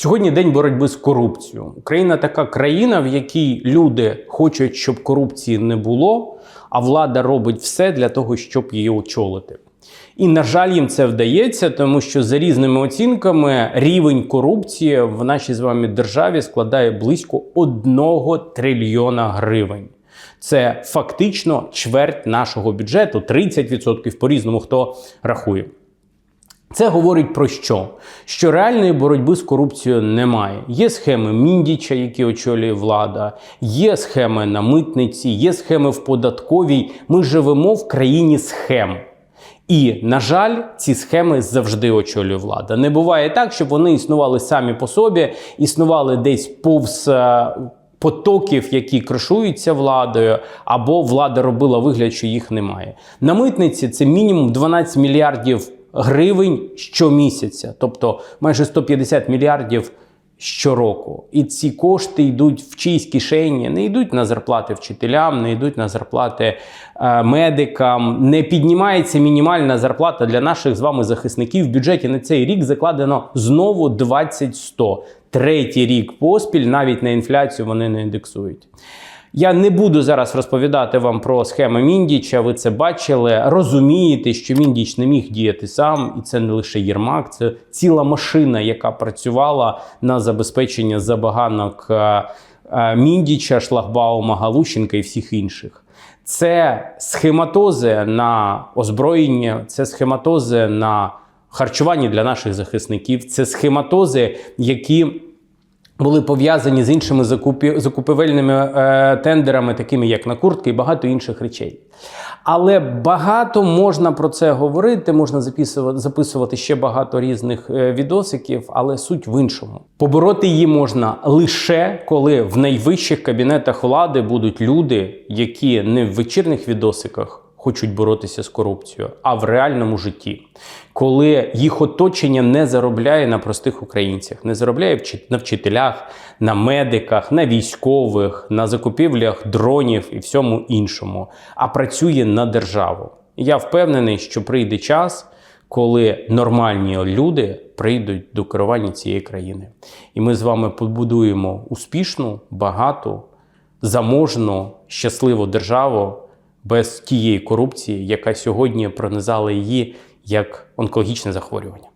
Сьогодні день боротьби з корупцією. Україна така країна, в якій люди хочуть, щоб корупції не було, а влада робить все для того, щоб її очолити. І, на жаль, їм це вдається, тому що за різними оцінками рівень корупції в нашій з вами державі складає близько 1 трильйона гривень. Це фактично чверть нашого бюджету, 30% по-різному хто рахує. Це говорить про що? Що реальної боротьби з корупцією немає. Є схеми Міндіча, які очолює влада, є схеми на митниці, є схеми в податковій. Ми живемо в країні схем. І, на жаль, ці схеми завжди очолює влада. Не буває так, щоб вони існували самі по собі, існували десь повз. е, Потоків, які кришуються владою, або влада робила вигляд, що їх немає. На митниці це мінімум 12 мільярдів гривень щомісяця, тобто майже 150 мільярдів щороку. І ці кошти йдуть в чиїсь кишені, не йдуть на зарплати вчителям, не йдуть на зарплати е, медикам. Не піднімається мінімальна зарплата для наших з вами захисників. В бюджеті на цей рік закладено знову 20-100. Третій рік поспіль, навіть на інфляцію вони не індексують. Я не буду зараз розповідати вам про схеми Міндіча. Ви це бачили. Розумієте, що Міндіч не міг діяти сам, і це не лише Єрмак, це ціла машина, яка працювала на забезпечення забаганок е, е, Міндіча, Шлагбаума, Галущенка і всіх інших. Це схематози на озброєння, це схематози на харчування для наших захисників, це схематози, які були пов'язані з іншими закупі, закупівельними е, тендерами, такими як на куртки і багато інших речей. Але багато можна про це говорити, можна записувати, записувати ще багато різних е, відосиків, але суть в іншому. Побороти її можна лише коли в найвищих кабінетах влади будуть люди, які не в вечірних відосиках хочуть боротися з корупцією, а в реальному житті, коли їх оточення не заробляє на простих українцях, не заробляє на вчителях, на медиках, на військових, на закупівлях дронів і всьому іншому, а працює на державу. Я впевнений, що прийде час, коли нормальні люди прийдуть до керування цієї країни. І ми з вами побудуємо успішну, багату, заможну, щасливу державу без тієї корупції, яка сьогодні пронизала її як онкологічне захворювання.